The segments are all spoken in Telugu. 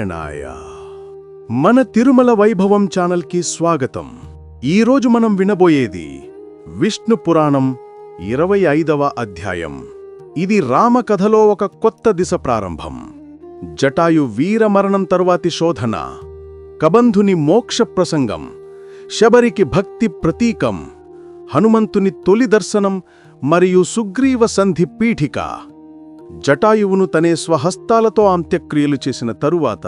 నారాయణాయ. మన తిరుమల వైభవం ఛానల్కి స్వాగతం. ఈరోజు మనం వినబోయేది విష్ణు పురాణం ఇరవై ఐదవ అధ్యాయం. ఇది రామకథలో ఒక కొత్త దిశ ప్రారంభం. జటాయు వీరమరణం తరువాతి శోధన. కబంధుని మోక్ష ప్రసంగం. శబరికి భక్తి ప్రతీకం. హనుమంతుని తొలి దర్శనం మరియు సుగ్రీవ సంధి పీఠిక. జటాయువును తనే స్వహస్తాలతో అంత్యక్రియలు చేసిన తరువాత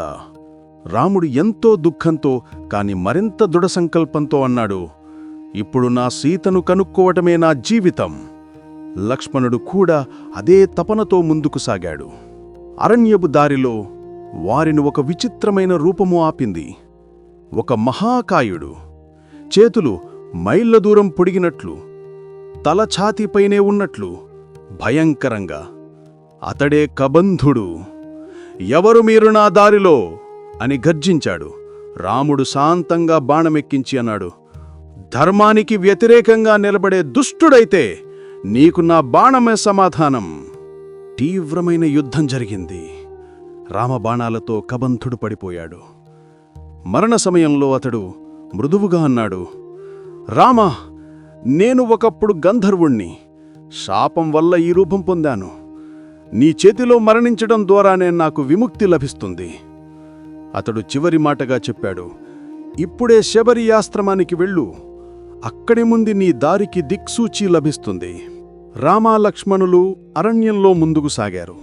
రాముడు ఎంతో దుఃఖంతో కాని మరింత దృఢ సంకల్పంతో అన్నాడు ఇప్పుడు నా సీతను కనుక్కోవటమే నా జీవితం. లక్ష్మణుడు కూడా అదే తపనతో ముందుకు సాగాడు. అరణ్యపు దారిలో వారిని ఒక విచిత్రమైన రూపము ఆపింది. ఒక మహాకాయుడు. చేతులు మైళ్ళ దూరం పొడిగినట్లు తల ఛాతీపైనే ఉన్నట్లు భయంకరంగా అతడే కబంధుడు. ఎవరు మీరు నా దారిలో? అని గర్జించాడు. రాముడు శాంతంగా బాణమెక్కించి అన్నాడు. ధర్మానికి వ్యతిరేకంగా నిలబడే దుష్టుడైతే నీకు నా బాణమే సమాధానం. తీవ్రమైన యుద్ధం జరిగింది. రామబాణాలతో కబంధుడు పడిపోయాడు. మరణ సమయంలో అతడు మృదువుగా అన్నాడు. రామా నేను ఒకప్పుడు గంధర్వుణ్ణి. శాపం వల్ల ఈ రూపం పొందాను. నీ చేతిలో మరణించడం ద్వారానే నాకు విముక్తి లభిస్తుంది. అతడు చివరి మాటగా చెప్పాడు ఇప్పుడే శబరి ఆశ్రమానికి వెళ్ళు. అక్కడి ముందు నీ దారికి దిక్సూచి లభిస్తుంది. రామాలక్ష్మణులు అరణ్యంలో ముందుకు సాగారు.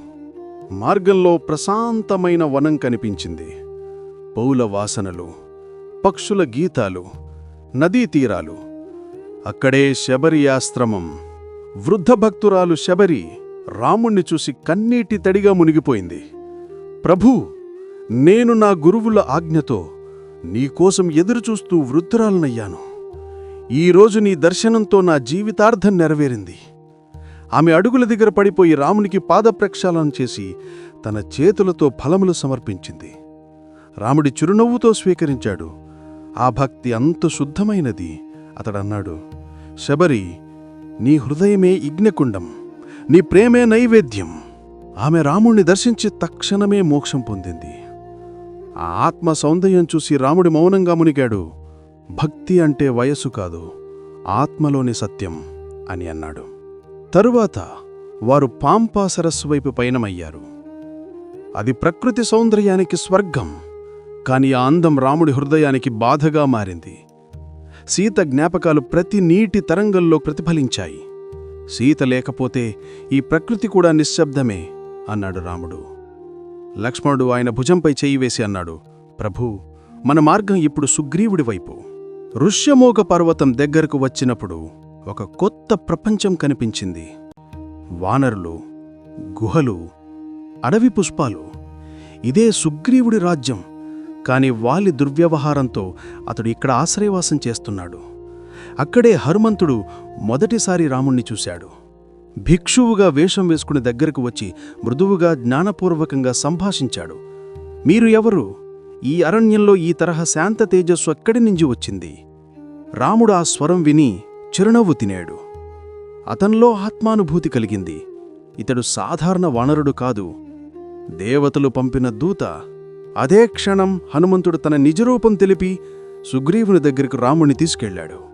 మార్గంలో ప్రశాంతమైన వనం కనిపించింది. పౌల వాసనలు పక్షుల గీతాలు నదీ తీరాలు. అక్కడే శబరి ఆశ్రమం. వృద్ధ భక్తురాలు శబరి రాముణ్ణి చూసి కన్నీటి తడిగా మునిగిపోయింది. ప్రభూ నేను నా గురువుల ఆజ్ఞతో నీకోసం ఎదురుచూస్తూ వృద్ధురాలనయ్యాను. ఈరోజు నీ దర్శనంతో నా జీవితార్థం నెరవేరింది. ఆమె అడుగుల దగ్గర పడిపోయి రామునికి పాదప్రక్షాళన చేసి తన చేతులతో ఫలములు సమర్పించింది. రాముడి చిరునవ్వుతో స్వీకరించాడు. ఆ భక్తి అంత శుద్ధమైనది అతడన్నాడు. శబరి నీ హృదయమే యజ్ఞకుండం. నీ ప్రేమే నైవేద్యం. ఆమె రాముణ్ణి దర్శించి తక్షణమే మోక్షం పొందింది. ఆ ఆత్మ సౌందర్యం చూసి రాముడి మౌనంగా మునిగాడు. భక్తి అంటే వయస్సు కాదు ఆత్మలోని సత్యం అని అన్నాడు. తరువాత వారు పాంపా సరస్సు వైపు పయనమయ్యారు. అది ప్రకృతి సౌందర్యానికి స్వర్గం కాని ఆ అందం రాముడి హృదయానికి బాధగా మారింది. సీత జ్ఞాపకాలు ప్రతి నీటి తరంగంలో ప్రతిఫలించాయి. సీత లేకపోతే ఈ ప్రకృతి కూడా నిశ్శబ్దమే అన్నాడు రాముడు. లక్ష్మణుడు ఆయన భుజంపై చెయ్యి వేసి అన్నాడు ప్రభూ మన మార్గం ఇప్పుడు సుగ్రీవుడి వైపు. ఋష్యమోగ పర్వతం దగ్గరకు వచ్చినప్పుడు ఒక కొత్త ప్రపంచం కనిపించింది. వానరులు గుహలు అడవి పుష్పాలు. ఇదే సుగ్రీవుడి రాజ్యం. కాని వాలి దుర్వ్యవహారంతో అతడు ఇక్కడ ఆశ్రయవాసం చేస్తున్నాడు. అక్కడే హనుమంతుడు మొదటిసారి రాముణ్ణి చూశాడు. భిక్షువుగా వేషం వేసుకుని దగ్గరకు వచ్చి మృదువుగా జ్ఞానపూర్వకంగా సంభాషించాడు. మీరు ఎవరు? ఈ అరణ్యంలో ఈ తరహా శాంత తేజస్సు ఎక్కడి నుంచి వచ్చింది రాముడు ఆ స్వరం విని చిరునవ్వు తినాడు. అతనిలో ఆత్మానుభూతి కలిగింది. ఇతడు సాధారణ వానరుడు కాదు. దేవతలు పంపిన దూత. అదే క్షణం హనుమంతుడు తన నిజరూపం తెలిపి సుగ్రీవుని దగ్గరకు రాముణ్ణి తీసుకెళ్ళాడు.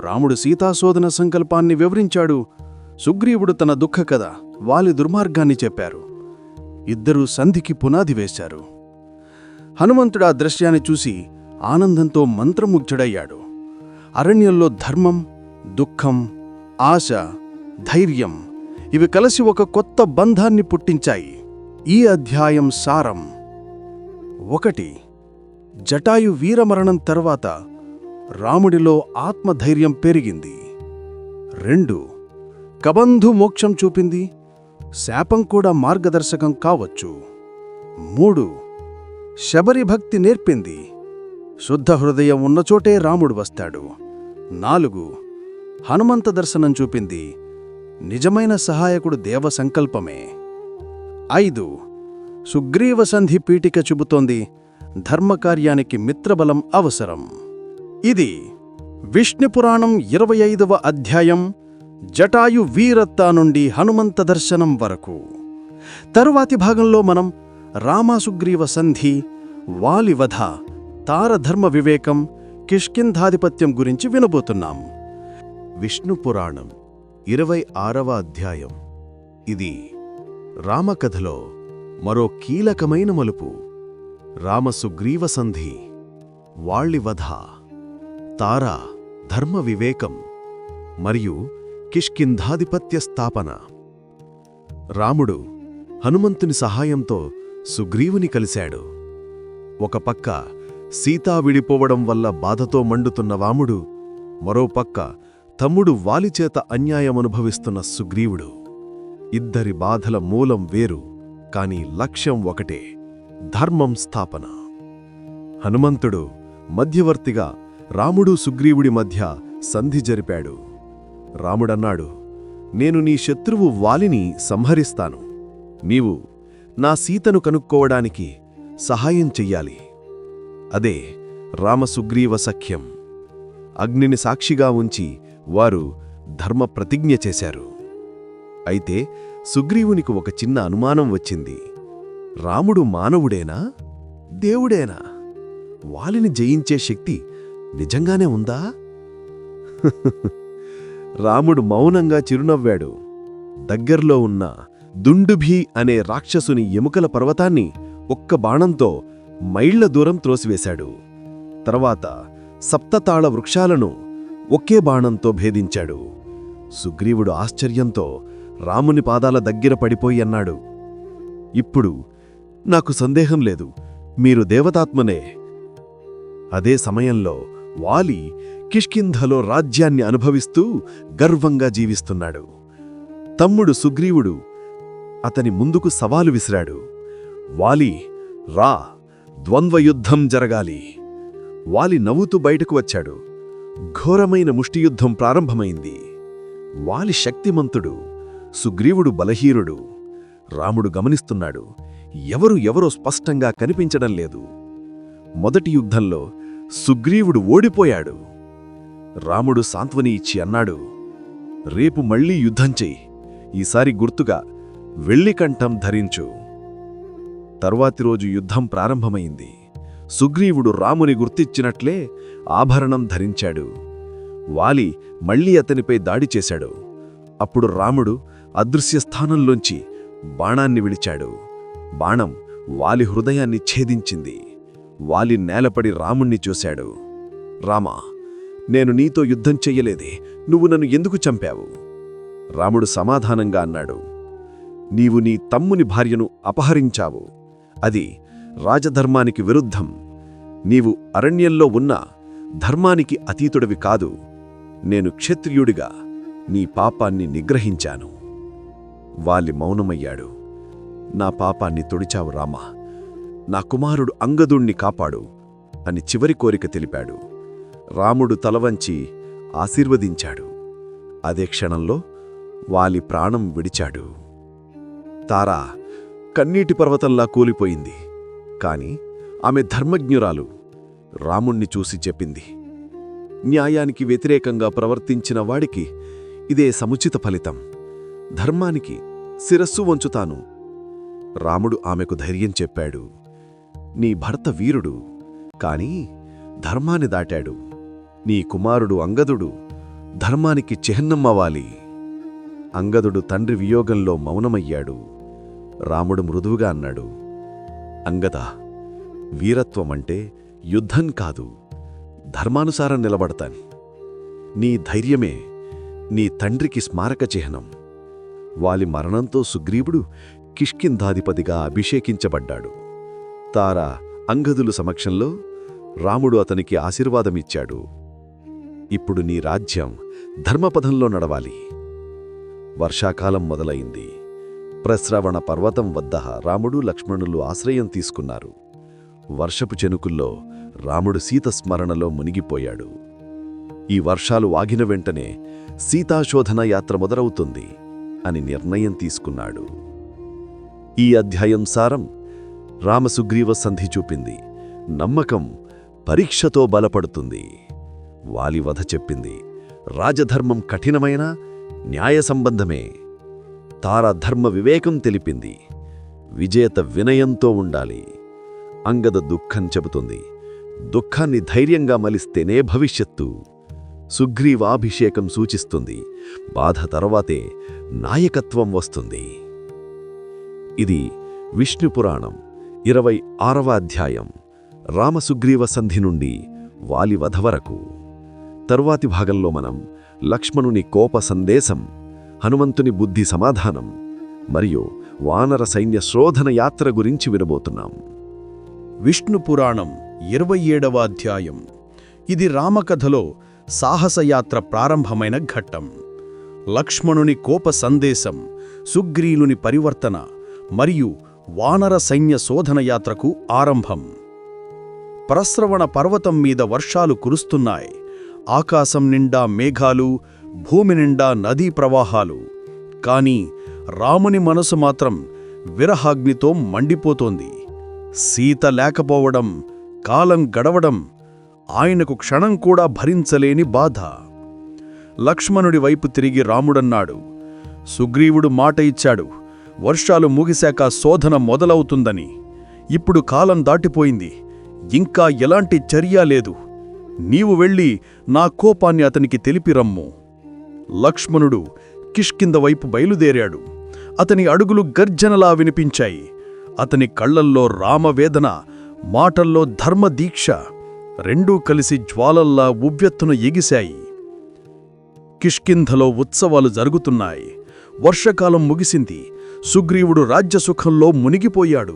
రాముడు సీతాశోధన సంకల్పాన్ని వివరించాడు. సుగ్రీవుడు తన దుఃఖ కథ వాలి దుర్మార్గాన్ని చెప్పారు. ఇద్దరూ సంధికి పునాది వేశారు. హనుమంతుడు ఆ దృశ్యాన్ని చూసి ఆనందంతో మంత్రముగ్ధుడయ్యాడు. అరణ్యంలో ధర్మం దుఃఖం ఆశ ధైర్యం ఇవి కలిసి ఒక కొత్త బంధాన్ని పుట్టించాయి. ఈ అధ్యాయం సారం. ఒకటి. జటాయు వీరమరణం తర్వాత రాముడిలో ఆత్మధైర్యం పెరిగింది. రెండు కబంధు మోక్షం చూపింది. శాపం కూడా మార్గదర్శకం కావచ్చు. మూడు శబరి భక్తి నేర్పింది. శుద్ధ హృదయం ఉన్నచోటే రాముడు వస్తాడు. నాలుగు హనుమంత దర్శనం చూపింది. నిజమైన సహాయకుడు దేవ సంకల్పమే. ఐదు సుగ్రీవ సంధి పీఠిక చెబుతోంది ధర్మకార్యానికి మిత్రబలం అవసరం. ఇది విష్ణు పురాణం ఇరవై ఐదవ అధ్యాయం జటాయు వీరత్తా నుండి హనుమంత దర్శనం వరకు. తరువాతి భాగంలో మనం రామాసుగ్రీవ సంధి వాలివధ తారధర్మ వివేకం కిష్కింధాధిపత్యం గురించి వినబోతున్నాం. విష్ణు పురాణం ఇరవై ఆరవ అధ్యాయం. ఇది రామకథలో మరో కీలకమైన మలుపు. రామసుగ్రీవ సంధి వాళ్ళివధ తార ధర్మ వివేకం మరియు కిష్కింధాధిపత్య స్థాపన. రాముడు హనుమంతుని సహాయంతో సుగ్రీవుని కలిశాడు. ఒక పక్క సీతా విడిపోవడం వల్ల బాధతో మండుతున్న వాముడు మరోపక్క తమ్ముడు వాలిచేత అన్యాయమనుభవిస్తున్న సుగ్రీవుడు. ఇద్దరి బాధల మూలం వేరు కాని లక్ష్యం ఒకటే ధర్మం స్థాపన. హనుమంతుడు మధ్యవర్తిగా రాముడు సుగ్రీవుడి మధ్య సంధి జరిపాడు. రాముడన్నాడు నేను నీ శత్రువు వాలిని సంహరిస్తాను. నీవు నా సీతను కనుక్కోవడానికి సహాయం చెయ్యాలి. అదే రామసుగ్రీవ సఖ్యం. అగ్నిని సాక్షిగా ఉంచి వారు ధర్మ ప్రతిజ్ఞ చేశారు. అయితే సుగ్రీవునికి ఒక చిన్న అనుమానం వచ్చింది. రాముడు మానవుడేనా? దేవుడేనా? వాలిని జయించే శక్తి నిజంగానే ఉందా? రాముడు మౌనంగా చిరునవ్వాడు. దగ్గర్లో ఉన్న దుండుభి అనే రాక్షసుని ఎముకల పర్వతాన్ని ఒక్క బాణంతో మైళ్ళ దూరం త్రోసివేశాడు. తర్వాత సప్తతాళ వృక్షాలను ఒకే బాణంతో భేదించాడు. సుగ్రీవుడు ఆశ్చర్యంతో రాముని పాదాల దగ్గర పడిపోయి అన్నాడు ఇప్పుడు నాకు సందేహం లేదు. మీరు దేవతాత్మనే. అదే సమయంలో వాలి కిష్కింధలో రాజ్యాన్ని అనుభవిస్తూ గర్వంగా జీవిస్తున్నాడు. తమ్ముడు సుగ్రీవుడు అతని ముందుకు సవాలు విసిరాడు. వాలి రా ద్వంద్వయుద్ధం జరగాలి. వాలి నవ్వుతూ బయటకు వచ్చాడు. ఘోరమైన ముష్టియుద్ధం ప్రారంభమైంది. వాలి శక్తిమంతుడు సుగ్రీవుడు బలహీనుడు. రాముడు గమనిస్తున్నాడు ఎవరు ఎవరో స్పష్టంగా కనిపించడం లేదు. మొదటి యుద్ధంలో సుగ్రీవుడు ఓడిపోయాడు. రాముడు సాంత్వని ఇచ్చి అన్నాడు రేపు మళ్ళీ యుద్ధం చెయ్యి. ఈసారి గుర్తుగా వెళ్ళికంఠం ధరించు. తరువాతి రోజు యుద్ధం ప్రారంభమైంది. సుగ్రీవుడు రాముని గుర్తిచ్చినట్లే ఆభరణం ధరించాడు. వాలి మళ్ళీ అతనిపై దాడి చేశాడు. అప్పుడు రాముడు అదృశ్య స్థానంలోంచి బాణాన్ని విడిచాడు. బాణం వాలి హృదయాన్ని ఛేదించింది. వాలి నేలపడి రాముణ్ణి చూశాడు. రామా నేను నీతో యుద్ధం చెయ్యలేదే. నువ్వు నన్ను ఎందుకు చంపావు? రాముడు సమాధానంగా అన్నాడు. నీవు నీ తమ్ముని భార్యను అపహరించావు. అది రాజధర్మానికి విరుద్ధం. నీవు అరణ్యంలో ఉన్న ధర్మానికి అతీతుడివి కాదు. నేను క్షత్రియుడిగా నీ పాపాన్ని నిగ్రహించాను. వాలి మౌనమయ్యాడు. నా పాపాన్ని తొడిచావు రామా. నా కుమారుడు అంగదుణ్ణి కాపాడు అని చివరి కోరిక తెలిపాడు. రాముడు తలవంచి ఆశీర్వదించాడు. అదే క్షణంలో వాలి ప్రాణం విడిచాడు. తారా కన్నీటి పర్వతంలా కూలిపోయింది. కాని ఆమె ధర్మజ్ఞురాలు రాముణ్ణి చూసి చెప్పింది. న్యాయానికి వ్యతిరేకంగా ప్రవర్తించిన వాడికి ఇదే సముచిత ఫలితం. ధర్మానికి శిరస్సు వంచుతాను. రాముడు ఆమెకు ధైర్యం చెప్పాడు. నీ భర్త వీరుడు కాని ధర్మాన్ని దాటాడు. నీ కుమారుడు అంగదుడు ధర్మానికి చిహ్నమ్మవాలి అంగదుడు తండ్రి వియోగంలో మౌనమయ్యాడు. రాముడు మృదువుగా అన్నాడు అంగద వీరత్వమంటే యుద్ధం కాదు ధర్మానుసారం నిలబడతాను. నీ ధైర్యమే నీ తండ్రికి స్మారక చిహ్నం. వాలి మరణంతో సుగ్రీవుడు కిష్కింధాధిపతిగా అభిషేకించబడ్డాడు. తార అంగదులు సమక్షంలో రాముడు అతనికి ఆశీర్వాదమిచ్చాడు. ఇప్పుడు నీ రాజ్యం ధర్మపథంలో నడవాలి. వర్షాకాలం మొదలైంది. ప్రశ్రవణ పర్వతం వద్ద రాముడు లక్ష్మణులు ఆశ్రయం తీసుకున్నారు. వర్షపు చెనుకుల్లో రాముడు సీత స్మరణలో మునిగిపోయాడు. ఈ వర్షాలు ఆగిన వెంటనే సీతాశోధన యాత్ర మొదలవుతుంది అని నిర్ణయం తీసుకున్నాడు. ఈ అధ్యాయం సారం రామసుగ్రీవ సంధి చూపింది. నమ్మకం పరీక్షతో బలపడుతుంది. వాలివధ చెప్పింది. రాజధర్మం కఠినమైన న్యాయ సంబంధమే. వివేకం తెలిపింది. విజేత వినయంతో ఉండాలి. అంగద దుఃఖం చెబుతుంది. దుఃఖాన్ని ధైర్యంగా మలిస్తేనే భవిష్యత్తు. సుగ్రీవాభిషేకం సూచిస్తుంది. బాధ తర్వాతే నాయకత్వం వస్తుంది. ఇది విష్ణు పురాణం ఇరవై ఆరవ అధ్యాయం. రామసుగ్రీవ సంధి నుండి వాలి వధ వరకు. తరువాతి భాగంలో మనం లక్ష్మణుని కోప సందేశం హనుమంతుని బుద్ధి సమాధానం మరియు వానర సైన్య శోధన యాత్ర గురించి వినబోతున్నాం. విష్ణు పురాణం ఇరవై ఏడవ అధ్యాయం. ఇది రామకథలో సాహసయాత్ర ప్రారంభమైన ఘట్టం. లక్ష్మణుని కోప సందేశం సుగ్రీలుని పరివర్తన మరియు వానర సైన్య శోధనయాత్రకు ఆరంభం. ప్రస్రవణ పర్వతం మీద వర్షాలు కురుస్తున్నాయి. ఆకాశం నిండా మేఘాలు భూమి నిండా నదీ ప్రవాహాలు. కాని రాముని మనసు మాత్రం విరహాగ్నితో మండిపోతోంది. సీత లేకపోవడం కాలం గడవడం ఆయనకు క్షణం కూడా భరించలేని బాధ. లక్ష్మణుడి వైపు తిరిగి రాముడన్నాడు. సుగ్రీవుడు మాట ఇచ్చాడు వర్షాలు ముగిశాక శోధన మొదలవుతుందని. ఇప్పుడు కాలం దాటిపోయింది. ఇంకా ఎలాంటి చర్య లేదు. నీవు వెళ్ళి నా కోపాన్ని అతనికి తెలిపిరమ్ము లక్ష్మణుడు కిష్కింద వైపు బయలుదేరాడు. అతని అడుగులు గర్జనలా వినిపించాయి. అతని కళ్ళల్లో రామవేదన మాటల్లో ధర్మదీక్ష రెండూ కలిసి జ్వాలల్లా ఉవ్వెత్తున ఎగిశాయి. కిష్కింధలో ఉత్సవాలు జరుగుతున్నాయి. వర్షకాలం ముగిసింది. సుగ్రీవుడు రాజ్యసుఖంలో మునిగిపోయాడు.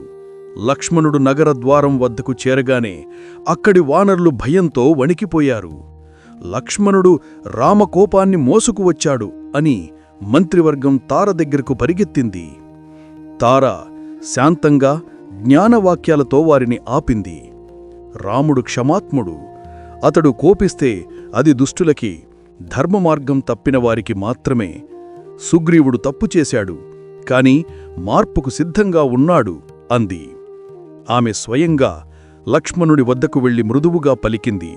లక్ష్మణుడు నగర ద్వారం వద్దకు చేరగానే అక్కడి వానరులు భయంతో వణికిపోయారు. లక్ష్మణుడు రామకోపాన్ని మోసుకువచ్చాడు అని మంత్రివర్గం తార దగ్గరకు పరిగెత్తింది. తార శాంతంగా జ్ఞానవాక్యాలతో వారిని ఆపింది. రాముడు క్షమాత్ముడు. అతడు కోపిస్తే అది దుష్టులకి ధర్మమార్గం తప్పిన వారికి మాత్రమే. సుగ్రీవుడు తప్పు చేశాడు. కాని మార్పుకు సిద్ధంగా ఉన్నాడు అంది. ఆమె స్వయంగా లక్ష్మణుడి వద్దకు వెళ్ళి మృదువుగా పలికింది.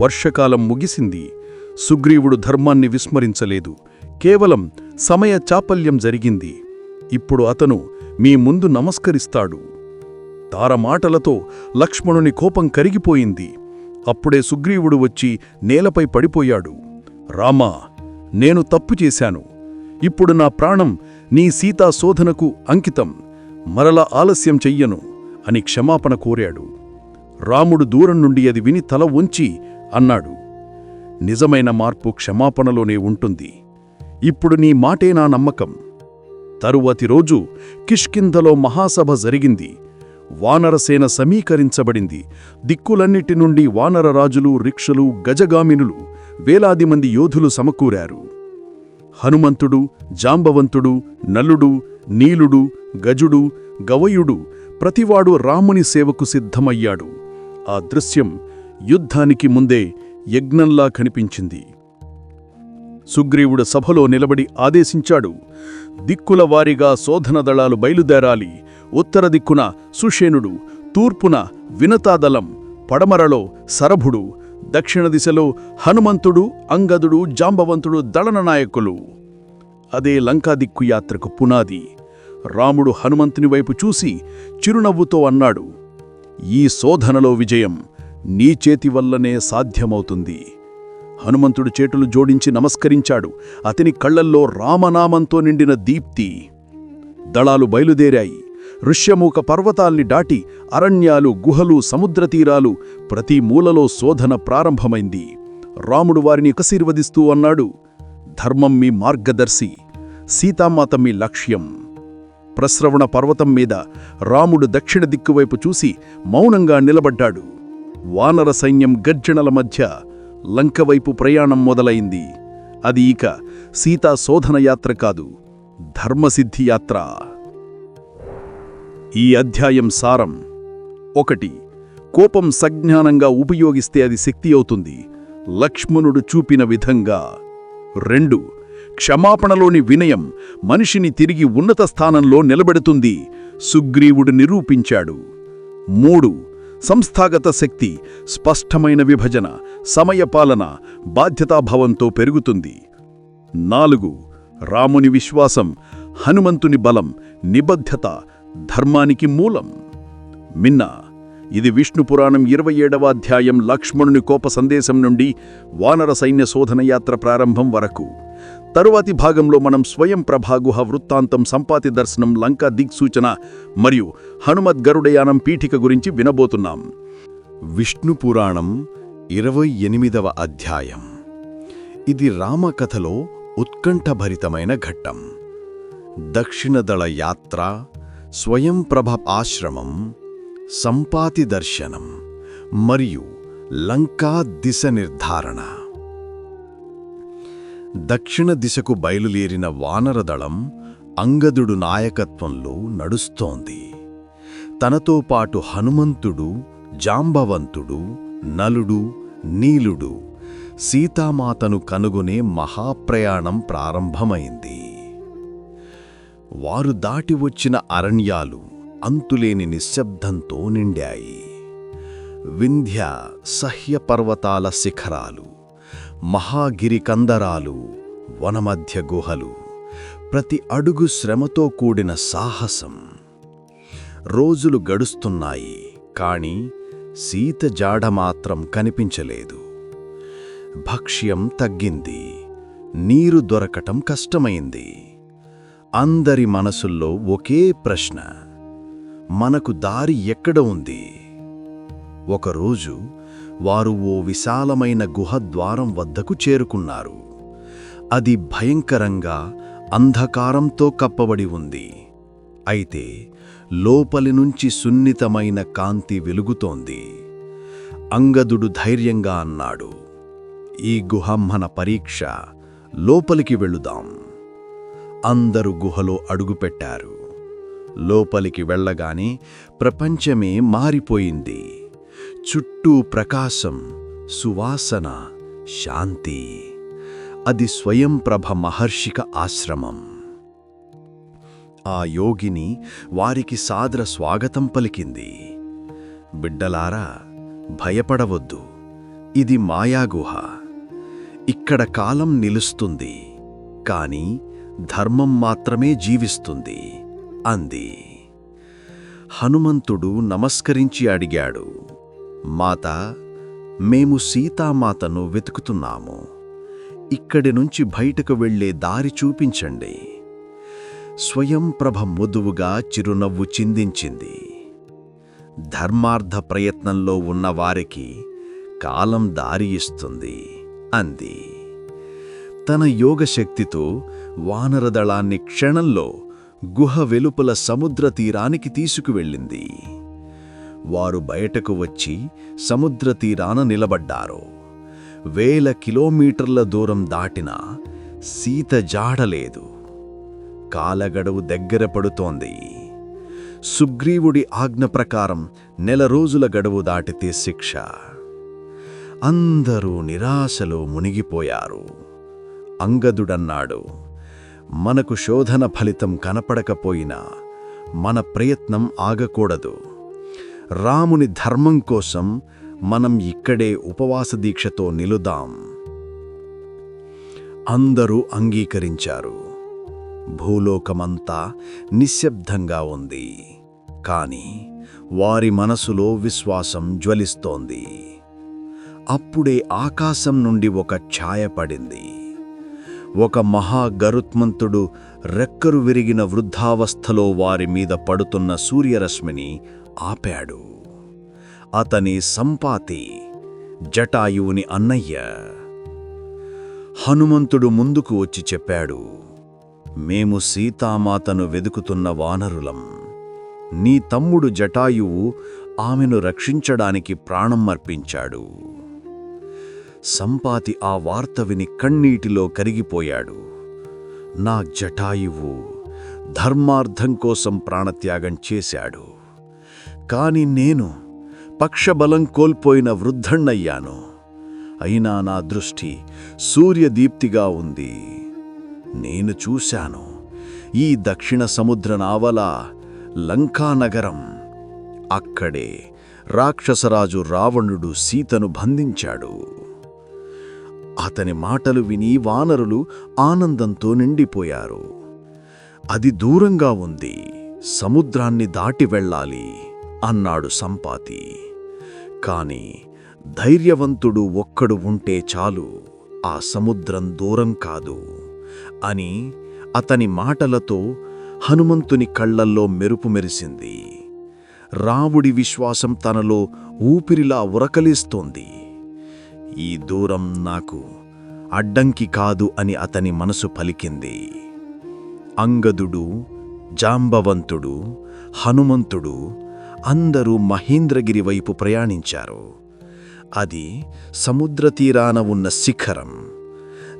వర్షకాలం ముగిసింది. సుగ్రీవుడు ధర్మాన్ని విస్మరించలేదు. కేవలం సమయ చాపల్యం జరిగింది. ఇప్పుడు అతను మీ ముందు నమస్కరిస్తాడు. తారమాటలతో లక్ష్మణుని కోపం కరిగిపోయింది. అప్పుడే సుగ్రీవుడు వచ్చి నేలపై పడిపోయాడు. రామా నేను తప్పు చేశాను. ఇప్పుడు నా ప్రాణం నీ సీతా శోధనకు అంకితం. మరల ఆలస్యం చెయ్యను అని క్షమాపణ కోరాడు. రాముడు దూరం నుండి అది విని తల ఉంచి అన్నాడు. నిజమైన మార్పు క్షమాపణలోనే ఉంటుంది. ఇప్పుడు నీ మాటే నా నమ్మకం. తరువాతి రోజు కిష్కింధలో మహాసభ జరిగింది. వానరసేన సమీకరించబడింది. దిక్కులన్నిటి నుండి వానరరాజులు రిక్షలు గజగామినులు వేలాది మంది యోధులు సమకూరారు. హనుమంతుడు జాంబవంతుడు నలుడు నీలుడు గజుడు గవయుడు ప్రతివాడు రాముని సేవకు సిద్ధమయ్యాడు. ఆ దృశ్యం యుద్ధానికి ముందే యజ్ఞంలా కనిపించింది. సుగ్రీవుడు సభలో నిలబడి ఆదేశించాడు దిక్కుల వారిగా శోధన దళాలు బయలుదేరాలి. ఉత్తర దిక్కున సుషేనుడు తూర్పున వినతాదళం పడమరలో సరభుడు దక్షిణ దిశలో హనుమంతుడు అంగదుడు జాంబవంతుడు దళన నాయకులు. అదే లంకాదిక్కు యాత్రకు పునాది. రాముడు హనుమంతుని వైపు చూసి చిరునవ్వుతో అన్నాడు ఈ శోధనలో విజయం నీ చేతి వల్లనే సాధ్యమవుతుంది. హనుమంతుడు చేతులు జోడించి నమస్కరించాడు అతని కళ్ళల్లో రామనామంతో నిండిన దీప్తి. దళాలు బయలుదేరాయి. ఋష్యమూక పర్వతాల్ని దాటి అరణ్యాలు గుహలు సముద్రతీరాలు ప్రతి మూలలో శోధన ప్రారంభమైంది. రాముడు వారిని కశీర్వదిస్తూ అన్నాడు ధర్మం మీ మార్గదర్శి సీతామాత మీ లక్ష్యం. ప్రస్రవణ పర్వతం మీద రాముడు దక్షిణ దిక్కువైపు చూసి మౌనంగా నిలబడ్డాడు. వానర సైన్యం గర్జనల మధ్య లంకవైపు ప్రయాణం మొదలైంది. అది ఇక సీతా శోధన యాత్ర కాదు ధర్మసిద్ధి యాత్ర. ఈ అధ్యాయం సారం. ఒకటి కోపం సజ్ఞానంగా ఉపయోగిస్తే అది శక్తి అవుతుంది లక్ష్మణుడు చూపిన విధంగా. రెండు క్షమాపణలోని వినయం మనిషిని తిరిగి ఉన్నత స్థానంలో నిలబెడుతుంది. సుగ్రీవుడు నిరూపించాడు. మూడు సంస్థాగత శక్తి స్పష్టమైన విభజన సమయపాలన బాధ్యతాభావంతో పెరుగుతుంది. నాలుగు రాముని విశ్వాసం హనుమంతుని బలం నిబద్ధత ధర్మానికి మూలం. మిన్న ఇది విష్ణు పురాణం ఇరవై ఏడవ అధ్యాయం లక్ష్మణుని కోప సందేశం నుండి వానర సైన్య శోధన యాత్ర ప్రారంభం వరకు. తరువాతి భాగంలో మనం స్వయం ప్రభాగుహ వృత్తాంతం సంపాతి దర్శనం లంకా దిక్సూచన మరియు హనుమద్ గరుడయానం పీఠిక గురించి వినబోతున్నాం. విష్ణు పురాణం ఇరవై ఎనిమిదవ అధ్యాయం. ఇది రామకథలో ఉత్కంఠభరితమైన ఘట్టం. దక్షిణదళ యాత్ర స్వయంప్రభ ఆశ్రమం సంపాతి దర్శనం మరియు లంకా దిశ నిర్ధారణ. దక్షిణ దిశకు బయలుదేరిన వానరదళం అంగదుడు నాయకత్వంలో నడుస్తోంది. తనతో పాటు హనుమంతుడు జాంబవంతుడు నలుడు నీలుడు సీతామాతను కనుగొనే మహాప్రయాణం ప్రారంభమైంది. వారు దాటి వచ్చిన అరణ్యాలు అంతులేని నిశ్శబ్దంతో నిండాయి. వింధ్య సహ్య పర్వతాల శిఖరాలు మహాగిరి కందరాలు వనమధ్య గుహలు ప్రతి అడుగు శ్రమతో కూడిన సాహసం. రోజులు గడుస్తున్నాయి కాని సీత జాడ మాత్రం కనిపించలేదు. భక్ష్యం తగ్గింది నీరు దొరకటం కష్టమైంది. అందరి మనసుల్లో ఒకే ప్రశ్న. మనకు దారి ఎక్కడ ఉంది? ఒకరోజు వారు ఓ విశాలమైన గుహ ద్వారం వద్దకు చేరుకున్నారు. అది భయంకరంగా అంధకారంతో కప్పబడి ఉంది. అయితే లోపలి నుంచి సున్నితమైన కాంతి వెలుగుతోంది. అంగదుడు ధైర్యంగా అన్నాడు ఈ గుహ మన పరీక్ష. లోపలికి వెళుదాం. అందరూ గుహలో అడుగుపెట్టారు. లోపలికి వెళ్ళగానే ప్రపంచమే మారిపోయింది. చుట్టూ ప్రకాశం సువాసన శాంతి. అది స్వయంప్రభ మహర్షిక ఆశ్రమం. ఆ యోగిని వారికి సాదర స్వాగతం పలికింది. బిడ్డలారా భయపడవద్దు. ఇది మాయాగుహ. ఇక్కడ కాలం నిలుస్తుంది. కానీ ధర్మం మాత్రమే జీవిస్తుంది అంది. హనుమంతుడు నమస్కరించి అడిగాడు మాత మేము సీతామాతను వెతుకుతున్నాము. ఇక్కడి నుంచి బయటకు వెళ్ళే దారి చూపించండి. స్వయంప్రభ ముదువుగా చిరునవ్వు చిందించింది. ధర్మార్థ ప్రయత్నంలో ఉన్నవారికి కాలం దారి ఇస్తుంది అంది. తన యోగశక్తితో వానరదళాన్ని క్షణంలో గుహ వెలుపల సముద్ర తీరానికి తీసుకువెళ్ళింది. వారు బయటకు వచ్చి సముద్ర తీరాన నిలబడ్డారు. వేల కిలోమీటర్ల దూరం దాటినా సీత జాడలేదు కాలగడువు దగ్గర పడుతోంది. సుగ్రీవుడి ఆజ్ఞ ప్రకారం నెల రోజుల గడువు దాటితే శిక్ష. అందరూ నిరాశలో మునిగిపోయారు. అంగదుడన్నాడు మనకు శోధన ఫలితం కనపడకపోయినా మన ప్రయత్నం ఆగకూడదు. రాముని ధర్మం కోసం మనం ఇక్కడే ఉపవాస దీక్షతో నిలుదాం. అందరూ అంగీకరించారు. భూలోకమంతా నిశ్శబ్దంగా ఉంది. కాని వారి మనసులో విశ్వాసం జ్వలిస్తోంది. అప్పుడే ఆకాశం నుండి ఒక ఛాయ పడింది. ఒక మహా గరుత్మంతుడు రెక్కరు విరిగిన వృద్ధావస్థలో వారి మీద పడుతున్న సూర్యరశ్మిని ఆపాడు. అతని సంపాతి జటాయువుని అన్నయ్య. హనుమంతుడు ముందుకు వచ్చి చెప్పాడు మేము సీతామాతను వెదుకుతున్న వానరులం. నీ తమ్ముడు జటాయువు ఆమెను రక్షించడానికి ప్రాణం అర్పించాడు. సంపాతి ఆ వార్త విని కన్నీటిలో కరిగిపోయాడు. నా జటాయువు ధర్మార్థం కోసం ప్రాణత్యాగం చేశాడు. కాని నేను పక్షబలం కోల్పోయిన వృద్ధణ్ణయ్యాను. అయినా నా దృష్టి సూర్యదీప్తిగా ఉంది. నేను చూశాను ఈ దక్షిణ సముద్ర నావల లంకానగరం అక్కడే రాక్షసరాజు రావణుడు సీతను బంధించాడు. అతని మాటలు విని వానరులు ఆనందంతో నిండిపోయారు. అది దూరంగా ఉంది. సముద్రాన్ని దాటి వెళ్ళాలి అన్నాడు సంపాతి. కాని ధైర్యవంతుడు ఒక్కడు ఉంటే చాలు ఆ సముద్రం దూరం కాదు అని అతని మాటలతో హనుమంతుని కళ్ళల్లో మెరుపు మెరిసింది. రాముడి విశ్వాసం తనలో ఊపిరిలా ఉరకలిస్తోంది. ఈ దూరం నాకు అడ్డంకి కాదు అని అతని మనసు పలికింది. అంగదుడు జాంబవంతుడు హనుమంతుడు అందరూ మహేంద్రగిరి వైపు ప్రయాణించారు. అది సముద్ర తీరాన ఉన్న శిఖరం.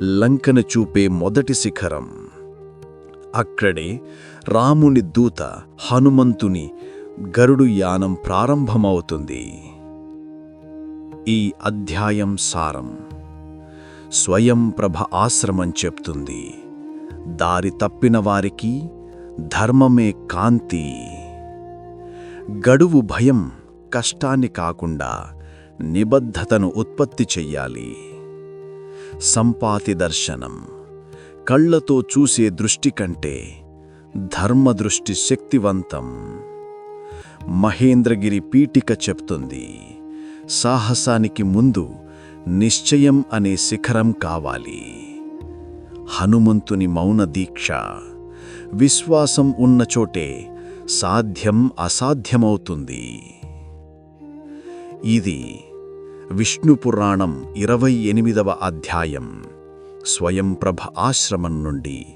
లంకను చూపే మొదటి శిఖరం. అక్కడే రాముని దూత హనుమంతుని గరుడు యానం ప్రారంభమవుతుంది. ఈ అధ్యాయం సారం. స్వయం ప్రభ ఆశ్రమం చెప్తుంది. దారి తప్పిన వారికి ధర్మమే కాంతి. గడువు భయం కష్టాన్ని కాకుండా నిబద్ధతను ఉత్పత్తి చెయ్యాలి. సంపాతి దర్శనం. కళ్ళతో చూసే దృష్టి కంటే ధర్మదృష్టి శక్తివంతం. మహేంద్రగిరి పీఠిక చెప్తుంది. సాహసానికి ముందు నిశ్చయం అనే శిఖరం కావాలి. హనుమంతుని మౌన దీక్ష. విశ్వాసం ఉన్న చోటే సాధ్యం అసాధ్యమవుతుంది. ఇది విష్ణు పురాణం ఇరవై ఎనిమిదవ అధ్యాయం. స్వయంప్రభ ఆశ్రమం నుండి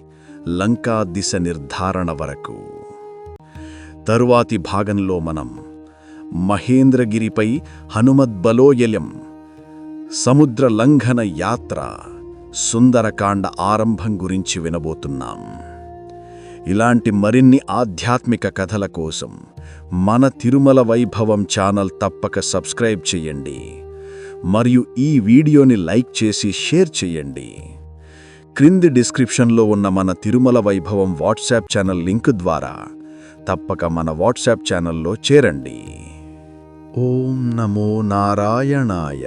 లంకా దిశ నిర్ధారణ వరకు. తరువాతి భాగంలో మనం మహేంద్రగిరిపై హనుమద్బలోయలం సముద్ర లంఘన యాత్ర సుందరకాండ ఆరంభం గురించి వినబోతున్నాం. ఇలాంటి మరిన్ని ఆధ్యాత్మిక కథల కోసం మన తిరుమల వైభవం ఛానల్ తప్పక సబ్స్క్రైబ్ చేయండి. మరియు ఈ వీడియోని లైక్ చేసి షేర్ చేయండి. క్రింది డిస్క్రిప్షన్లో ఉన్న మన తిరుమల వైభవం వాట్సాప్ ఛానల్ లింక్ ద్వారా తప్పక మన వాట్సాప్ ఛానల్లో చేరండి. ॐ नमो नारायणाय।